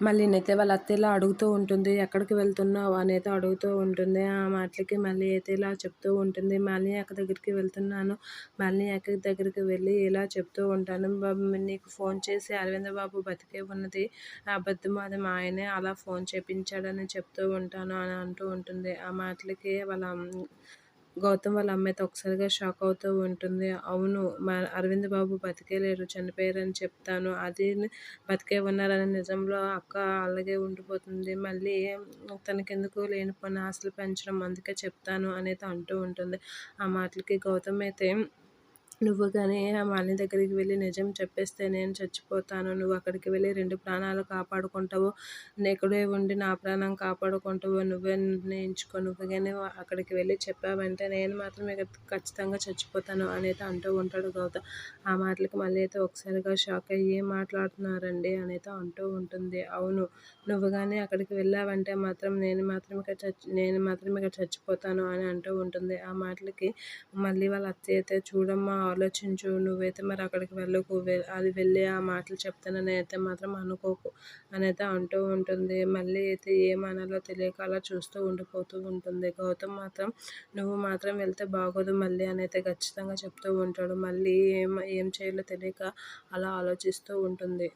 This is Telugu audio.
మళ్ళీ అయితే వాళ్ళ అత్త ఇలా అడుగుతూ ఉంటుంది ఎక్కడికి వెళ్తున్నావు అని అయితే అడుగుతూ ఉంటుంది. ఆ మాటలకి మళ్ళీ అయితే ఇలా చెప్తూ ఉంటుంది మళ్ళీ అక్క దగ్గరికి వెళ్తున్నాను మళ్ళీ అక్క దగ్గరికి వెళ్ళి ఇలా చెప్తూ ఉంటాను. బాబు నీకు ఫోన్ చేసి అరవింద బాబు బతికే ఉన్నది అబద్ధం అది మా ఆయనే అలా ఫోన్ చేపించాడని చెప్తూ ఉంటాను అని అంటూ ఉంటుంది. ఆ మాటలకి వాళ్ళ గౌతమ్ వాళ్ళ అమ్మ అయితే ఒకసారిగా షాక్ అవుతూ ఉంటుంది. అవును మా అరవింద్ బాబు బతికే లేరు చనిపోయారని చెప్తాను. అది బతికే ఉన్నారని నిజంలో అక్క అలాగే ఉండిపోతుంది. మళ్ళీ తనకెందుకు లేనిపోయిన ఆశలు పెంచడం అందుకే చెప్తాను అనేది అంటూ ఉంటుంది. ఆ మాటలకి గౌతమ్ అయితే నువ్వు కానీ ఆ మాలిని దగ్గరికి వెళ్ళి నిజం చెప్పేస్తే నేను చచ్చిపోతాను. నువ్వు అక్కడికి వెళ్ళి రెండు ప్రాణాలు కాపాడుకుంటావు. ఇక్కడే ఉండి నా ప్రాణం కాపాడుకుంటావు. నువ్వే నిర్ణయించుకో. నువ్వు కానీ అక్కడికి వెళ్ళి చెప్పావంటే నేను మాత్రం ఇక ఖచ్చితంగా చచ్చిపోతాను అనేది అంటూ ఉంటాడు గౌతమ్ ఆ మాటలకి మళ్ళీ అయితే ఒకసారిగా షాక్ అయ్యి ఏం మాట్లాడుతున్నారండి అనేది అంటూ ఉంటుంది. అవును నువ్వు కానీ అక్కడికి వెళ్ళావంటే మాత్రం నేను మాత్రం ఇక చచ్చి నేను మాత్రం ఇక చచ్చిపోతాను అని అంటూ ఉంటుంది. ఆ మాటలకి మళ్ళీ వాళ్ళ అత్తయ్య అయితే చూడమ్మా ఆలోచించు. నువ్వైతే మరి అక్కడికి వెళ్ళకు అది వెళ్ళి ఆ మాటలు చెప్తానని అయితే మాత్రం అనుకోకు అని అయితే అంటూ ఉంటుంది. మళ్ళీ అయితే ఏమనాలో తెలియక అలా చూస్తూ ఉండిపోతూ ఉంటుంది. గౌతమ్ మాత్రం నువ్వు మాత్రం వెళ్తే బాగోదు మళ్ళీ అని అయితే ఖచ్చితంగా చెప్తూ ఉంటాడు. మళ్ళీ ఏం ఏం చేయాలో తెలియక అలా ఆలోచిస్తూ ఉంటుంది.